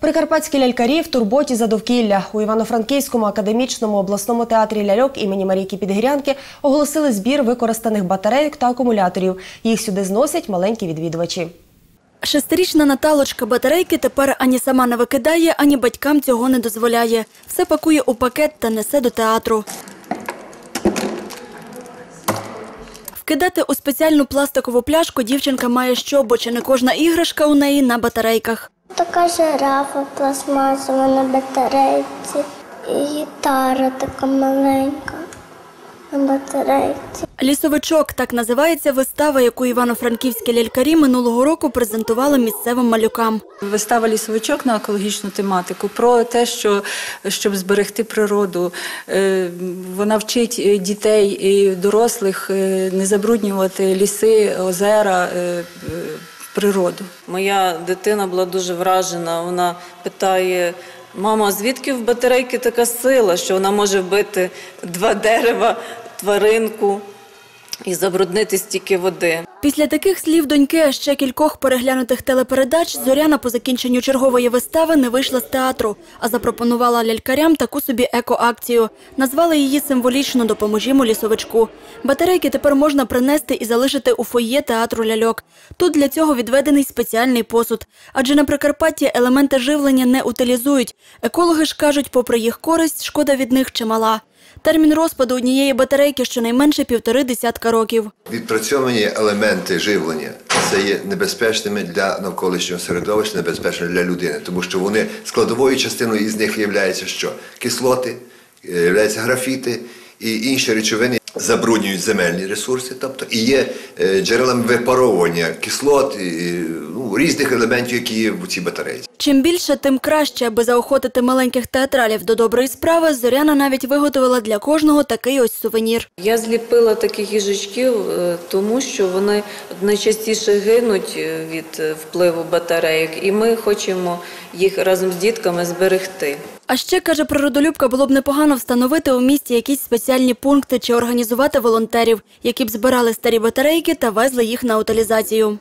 Прикарпатські лялькарі в турботі за довкілля у Івано-Франківському академічному обласному театрі ляльок імені Марійки Підгірянки оголосили збір використаних батарейок та акумуляторів. Їх сюди зносять маленькі відвідувачі. Шестирічна Наталочка батарейки тепер ані сама не викидає, ані батькам цього не дозволяє. Все пакує у пакет та несе до театру. Вкидати у спеціальну пластикову пляшку дівчинка має що, бо чи не кожна іграшка у неї на батарейках. Така жирафа пластмасова на батарейці. І гітара така маленька на батарейці. Лісовичок так називається вистава, яку івано-франківські лялькарі минулого року презентували місцевим малюкам. Вистава лісовичок на екологічну тематику про те, що щоб зберегти природу. Е, Вона вчить е, дітей і дорослих е, не забруднювати ліси, озера, природу. Моя дитина була дуже вражена. Вона питає: мама, звідки в батарейки така сила, що вона може вбити два дерева, тваринку і забруднити стільки води? Після таких слів доньки, а ще кількох переглянутих телепередач, Зоряна по закінченню чергової вистави не вийшла з театру, а запропонувала лялькарям таку собі екоакцію. Назвали її символічно «Допоможімо лісовичку». Батарейки тепер можна принести і залишити у фоє театру ляльок. Тут для цього відведений спеціальний посуд. Адже на Прикарпатті елементи живлення не утилізують. Екологи ж кажуть, попри їх користь, шкода від них чимала. Термін розпаду однієї батарейки щонайменше півтори десятка років. Відпрацьовані елементи живлення це є небезпечними для навколишнього середовища, небезпечними для людини, тому що вони складовою частиною із них є що? Кислоти, є графіти і інші речовини забруднюють земельні ресурси, тобто і є е, джерелами випаровування кислот і ну, різних елементів, які є в цій батареї. Чим більше, тим краще, аби заохотити маленьких театралів до доброї справи, Зоряна навіть виготовила для кожного такий ось сувенір. Я зліпила таких їжачків, е, тому що вони найчастіше гинуть е, від впливу батарейок, і ми хочемо їх разом з дітками зберегти. А ще, каже природолюбка, було б непогано встановити у місті якісь спеціальні пункти чи організувати волонтерів, які б збирали старі батарейки та везли їх на утилізацію.